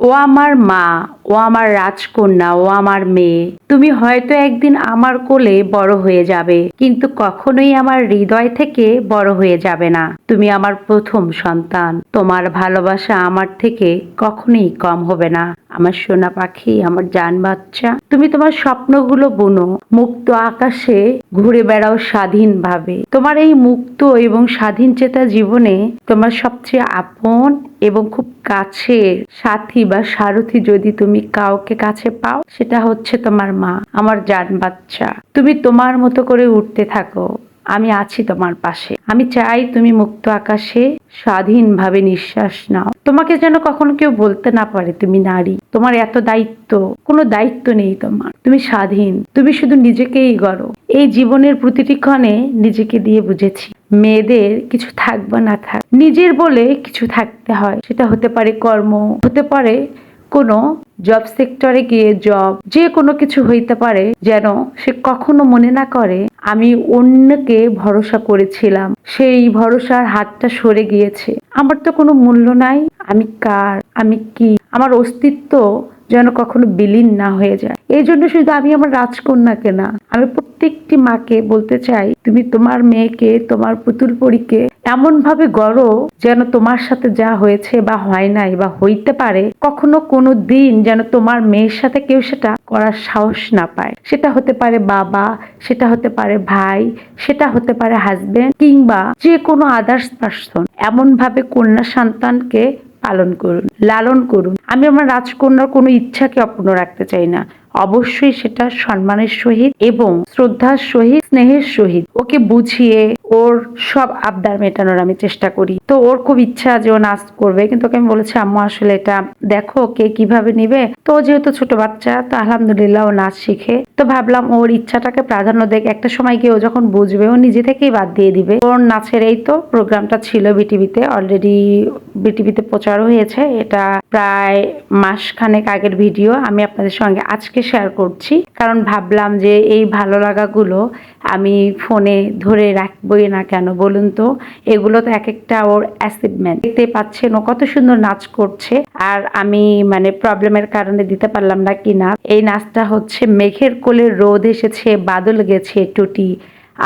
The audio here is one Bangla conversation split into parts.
ও আমার মা। ও আমার রাজকন্যা, ও আমার মেয়ে। তুমি হয়তো একদিন আমার কোলে বড় হয়ে যাবে, কিন্তু কখনোই আমার হৃদয় থেকে বড় হয়ে যাবে না। তুমি আমার প্রথম সন্তান। তোমার ভালোবাসা আমার থেকে কখনোই কম হবে না। আমার সোনা পাখি, আমার জান বাচ্চা, তুমি তোমার স্বপ্নগুলো বুনো। মুক্ত আকাশে ঘুরে বেড়াও স্বাধীনভাবে। তোমার এই মুক্ত এবং স্বাধীন চেতা জীবনে তোমার সবচেয়ে আপন এবং খুব কাছের সাথী বা সারথি যদি তুমি কাউকে কাছে পাও, সেটা হচ্ছে তোমার মা, আমার জান বাচ্চা। তুমি তোমার মতো করে উঠতে থাকো, আমি আছি তোমার পাশে। আমি চাই তুমি মুক্ত আকাশে স্বাধীনভাবে নিঃশ্বাস নাও। তোমাকে যেন কখনো কেউ বলতে না পারে তুমি নারী। তোমার এত দায়িত্ব, কোনো দায়িত্ব নেই তোমার। তুমি স্বাধীন, তুমি শুধু নিজেকেই গড়ো। এই জীবনের প্রতিটি ক্ষণে নিজেকে দিয়ে বুঝেছি, মেয়েদের কিছু থাক বা না থাক। নিজের বলে কিছু থাকতে হয়, সেটা হতে পারে কর্ম, হতে পারে কোনো জব সেক্টরে গিয়ে জব যে কোনো কিছু হইতে পারে, যেন সে কখনো মনে না করে, আমি অন্যকে ভরসা করেছিলাম। সেই ভরসার হাতটা সরে গিয়েছে। আমার তো কোনো মূল্য নাই, আমি কার, আমি কি? আমার অস্তিত্ব যেন কখনো বিলীন না হয়ে যায়। এই জন্য শুধু আমি আমার রাজকন্যাকে না, আমি প্রত্যেকটি মাকে বলতে চাই, তুমি তোমার মেয়েকে, তোমার পুতুল পরীকে এমন ভাবে গড়ো যেন তোমার সাথে যা হয়েছে বা হয় নাই বা হইতে পারে, কখনো কোনো দিন যেন তোমার মেয়ের সাথে কেউ সেটা করার সাহস না পায়। সেটা হতে পারে বাবা, সেটা হতে পারে ভাই, সেটা হতে পারে হাজবেন্ড কিংবা যে কোনো আদার্স পার্সন এমন ভাবে কন্যা সন্তানকে পালন করুন, লালন করুন। আমি আমার রাজকন্যার কোনো ইচ্ছাকে অপূর্ণ রাখতে চাই না। অবশ্যই সেটা সম্মানের সহিত এবং শ্রদ্ধার সহিত, স্নেহের সহিত। ওকে বুঝিয়ে ওর সব আবদার মেটানোর আমি চেষ্টা করি। তো ওর খুব ইচ্ছা যে ও নাচ করবে, কিন্তু ওকে আমি বলেছি, আম্মু, আসলে এটা দেখো, কে কীভাবে নিবে? তো যেহেতু ছোট বাচ্চা, তো আলহামদুলিল্লাহ ও নাচ শিখে। তো ভাবলাম ওর ইচ্ছাটাকে প্রাধান্য দেখ একটা সময় গিয়ে ও যখন বুঝবে, ও নিজে থেকেই বাদ দিয়ে দিবে। ওর নাচের এই তো প্রোগ্রামটা ছিল বিটিভিতে। অলরেডি বিটিভিতে প্রচারও হয়েছে। এটা প্রায় মাস খানেক আগের ভিডিও। আমি আপনাদের সঙ্গে আজকে শেয়ার করছি। কারণ ভাবলাম যে এই ভালো লাগাগুলো আমি ফোনে ধরে রাখবই না কেন বলুন তো? এগুলো তো এক একটা ওর অ্যাচিভমেন্ট দেখতে পাচ্ছেন ও কত সুন্দর নাচ করছে। আর আমি মানে প্রবলেমের কারণে দিতে পারলাম না কি না এই নাচটা হচ্ছে মেঘের কোলে রোদ এসেছে, বাদল গেছে টুটি।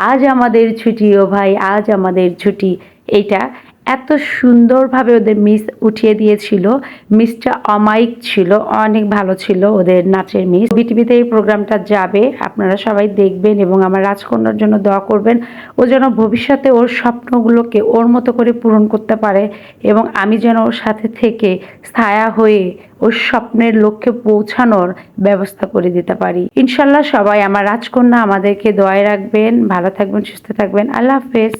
আজ আমাদের ছুটি ও ভাই, আজ আমাদের ছুটি। এইটা এত সুন্দরভাবে ওদের মিস উঠিয়ে দিয়েছিল। মিসটা অমায়িক ছিল, অনেক ভালো ছিল ওদের নাচের মিস। বিটিভিতে এই প্রোগ্রামটা যাবে, আপনারা সবাই দেখবেন এবং আমার রাজকন্যার জন্য দোয়া করবেন। ও যেন ভবিষ্যতে ওর স্বপ্নগুলোকে ওর মতো করে পূরণ করতে পারে এবং আমি যেন ওর সাথে থেকে ছায়া হয়ে ওর স্বপ্নের লক্ষ্যে পৌঁছানোর ব্যবস্থা করে দিতে পারি। ইনশাল্লাহ সবাই আমার রাজকন্যা আমাদেরকে দোয়ায় রাখবেন। ভালো থাকবেন, সুস্থ থাকবেন। আল্লাহ হাফেজ।